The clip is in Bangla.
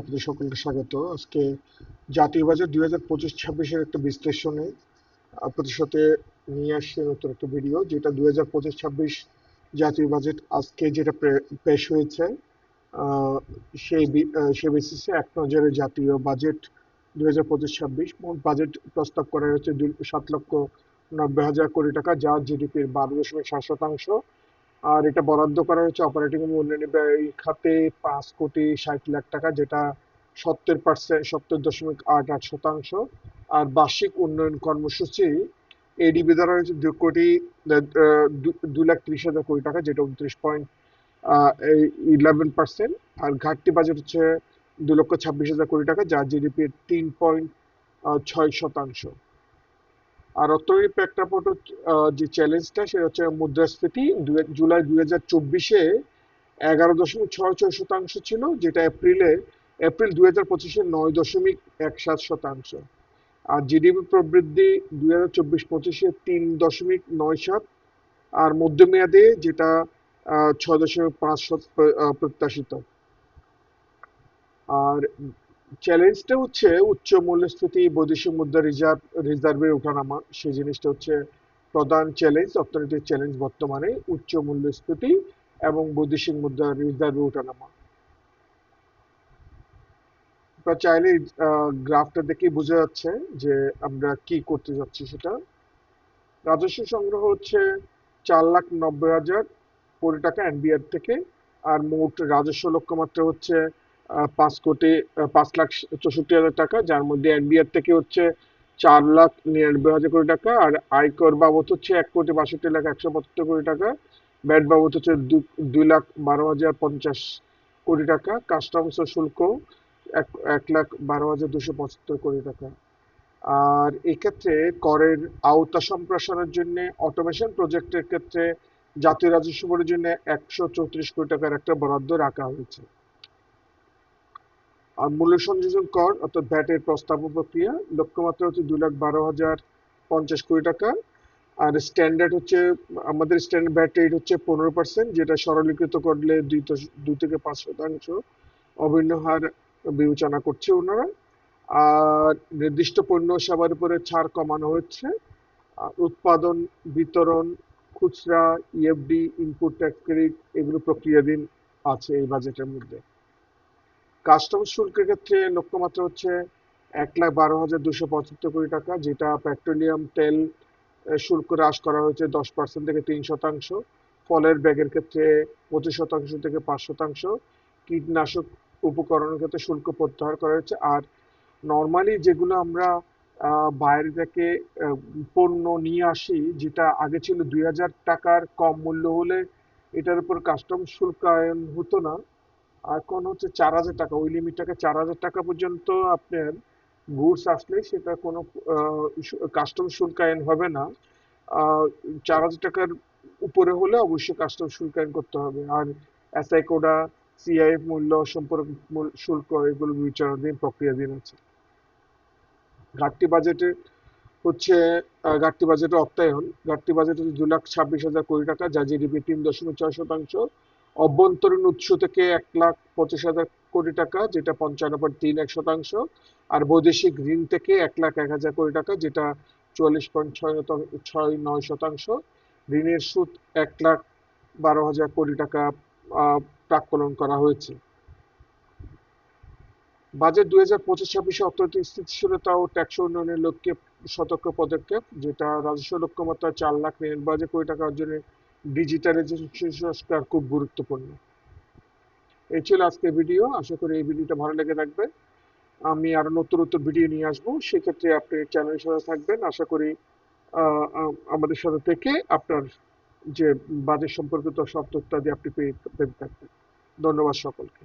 আপনাদের সকলকে স্বাগত। আজকে জাতীয় বাজার দুই হাজার পঁচিশ ছাব্বিশের একটা বিশ্লেষণে আপনাদের সাথে নিয়ে আসছে নতুন একটা ভিডিও, যেটা দুই হাজার পঁচিশ ছাব্বিশ জাতীয় বাজেট আজকে যেটা পেশ হয়েছে সেই সে বেসিসে এক নজরে জাতীয় বাজেট দুই হাজার পঁচিশ ছাব্বিশ। মোট বাজেট প্রস্তাব করা হয়েছে সাত লক্ষ নব্বই হাজার কোটি টাকা, যা জিডিপির বারো দশমিক সাত শতাংশ। আর এটা বরাদ্দ করা হয়েছে অপারেটিং এবং উন্নয়ন ব্যয় খাতে পাঁচ কোটি ষাট লাখ টাকা, যেটা সত্তর পার্সেন্ট সত্তর দশমিক আট আট শতাংশ। আর বার্ষিক উন্নয়ন কর্মসূচি এডিবি দ্বারা হয়েছে দু কোটি দু- লাখ ত্রিশ হাজার কোটি টাকা, যেটা উনত্রিশ পয়েন্ট ইলেভেন পার্সেন্ট আর ঘাটতি বাজেট হচ্ছে দু লক্ষ ছাব্বিশ হাজার কোটি টাকা, যা জিডিপির তিন পয়েন্ট ছয় শতাংশ। আর অর্থনৈতিক প্রেক্ষাপট যে চ্যালেঞ্জটা সেটা হচ্ছে মুদ্রাস্ফীতি। জুলাই দুই হাজার চব্বিশে এগারো দশমিক ছয় ছয় শতাংশ ছিল, যেটা এপ্রিলে, এপ্রিল দুই হাজার পঁচিশে নয় দশমিক এক সাত শতাংশ। আর জিডিপি প্রবৃদ্ধি দুই হাজার চব্বিশ পঁচিশে তিন দশমিক নয় সাত। আর মধ্যমেয়াদে যেটা ছয় দশমিক পাঁচ শত প্রত্যাশিত। আর চ্যালেঞ্জটা হচ্ছে উচ্চ মূল্যস্ফীতি, বৈদেশিক মুদ্রা রিজার্ভ রিজার্ভের ওঠানামা, সেই জিনিসটা হচ্ছে প্রধান চ্যালেঞ্জ অর্থনৈতিক চ্যালেঞ্জ বর্তমানে উচ্চ মূল্যস্ফীতি এবং বৈদেশিক মুদ্রা রিজার্ভের ওঠানামা। চাইলে গ্রাফটা দেখে বোঝা যাচ্ছে যে আমরা কি করতে যাচ্ছি সেটা। রাজস্ব সংগ্রহ হচ্ছে চার লাখ নব্বই হাজার কোটি টাকা এনবিআর থেকে, আর মোট রাজস্ব লক্ষ্যমাত্রা হচ্ছে পাঁচ কোটি পাঁচ লাখ চৌষট্টি হাজার টাকা, যার মধ্যে এনবিআর থেকে হচ্ছে চার লাখ নিরানব্বই হাজার কোটি টাকা, আর আয়কর বাবদ হচ্ছে এক কোটি বাষট্টি লাখ একশো পঁচাত্তর কোটি টাকা, ব্যাট বাবদ হচ্ছে দুই লাখ বারো হাজার পঞ্চাশ কোটি টাকা, কাস্টমস শুল্ক এক লাখ বারো হাজার দুশো পঁচাত্তর কোটি টাকা। আর এক্ষেত্রে করের আওতা সম্প্রসারণের জন্য অটোমেশন প্রজেক্টের ক্ষেত্রে জাতীয় রাজস্ব বোর্ডের জন্য একশো চৌত্রিশ কোটি টাকার একটা বরাদ্দ রাখা হয়েছে। আর মূল্য সংযোজন কর, অর্থাৎ ভ্যাটের প্রস্তাব প্রক্রিয়া, লক্ষ্যমাত্রা হচ্ছে দুই লাখ বারো হাজার পঞ্চাশ কোটি টাকা। আর স্ট্যান্ডার্ড হচ্ছে, আমাদের স্ট্যান্ডার্ড ভ্যাট রেট হচ্ছে পনেরো পার্সেন্ট যেটা সরলীকৃত করলে দুই দুই থেকে পাঁচ শতাংশ অভিন্ন হার বিবেচনা করছে ওনারা। আর নির্দিষ্ট পণ্য সেবার উপরে ছাড় কমানো হচ্ছে। উৎপাদন, বিতরণ, খুচরা ইএফডি ইনপুট ট্যাক্স ক্রেডিট এগুলো প্রক্রিয়াধীন আছে এই বাজেটের মধ্যে। কাস্টমস শুল্কের ক্ষেত্রে লক্ষ্যমাত্রা হচ্ছে এক লাখ বারো হাজার দুশো পঁচাত্তর কোটি টাকা, যেটা পেট্রোলিয়াম, তেল শুল্ক হ্রাস করা হয়েছে দশ পার্সেন্ট থেকে তিন শতাংশ। ফলের ব্যাগের ক্ষেত্রে পঁচিশ শতাংশ থেকে পাঁচ শতাংশ। কীটনাশক উপকরণের ক্ষেত্রে শুল্ক প্রত্যাহার করা হয়েছে। আর নর্মালি যেগুলো আমরা বাইরে থেকে পণ্য নিয়ে আসি, যেটা আগে ছিল দুই হাজার টাকার কম মূল্য হলে এটার উপর কাস্টম শুল্ক আয়ন হতো না। এখন হচ্ছে চার হাজার টাকা, ওই লিমিটটাকে চার হাজার টাকা পর্যন্ত আপনার গুডস আসলে সেটা কোনো কাস্টম শুল্ক আইন হবে না। চার হাজার টাকার উপরে হলে অবশ্যই কাস্টম শুল্ক আইন করতে হবে। আর এসআই কোডা সিআইএফ মূল্য, সম্পর্ক শুল্ক এগুলো বিবেচনাধীন প্রক্রিয়াধীন আছে। ঘাটতি বাজেটে হচ্ছে ঘাটতি বাজেটের অর্থায়ন ঘাটতি বাজেট দু লাখ ছাব্বিশ হাজার কোটি টাকা, যা জিডিপি তিন দশমিক ছয় শতাংশ। অভ্যন্তরীণ উৎস থেকে এক লাখ পঁচিশ হাজার কোটি টাকা, যেটা পঞ্চান্ন পয়েন্ট তিন এক শতাংশ, আর বৈদেশিক ঋণ থেকে এক লাখ এক হাজার কোটি টাকা, যেটা চুয়াল্লিশ পয়েন্ট ছয় ছয় নয় শতাংশ। ঋণের সুদ এক লাখ বারো হাজার কোটি টাকা প্রাক্কলন করা হয়েছে। বাজেট দুই হাজার পঁচিশ ছাব্বিশে অর্থনৈতিক স্থিতিশীলতা ও ট্যাক্স উন্নয়নের লক্ষ্যে সতর্ক পদক্ষেপ, যেটা রাজস্ব লক্ষ্যমাত্রা চার লাখ নিরানব্বই হাজার কোটি টাকা অর্জনে ডিজিটালাইজেশন সংস্কার খুব গুরুত্বপূর্ণ। এই ছিল আজকের ভিডিও। আশা করি এই ভিডিওটা ভালো লেগে থাকবে। আমি আরও নতুন নতুন ভিডিও নিয়ে আসব। সেক্ষেত্রে আপনি চ্যানেলের সাথে থাকবেন। আশা করি আমাদের সাথে থেকে আপনার যে বাজেট সম্পর্কিত সব তথ্যাদি আপনি পেয়ে পেতে থাকবেন। ধন্যবাদ সকলকে।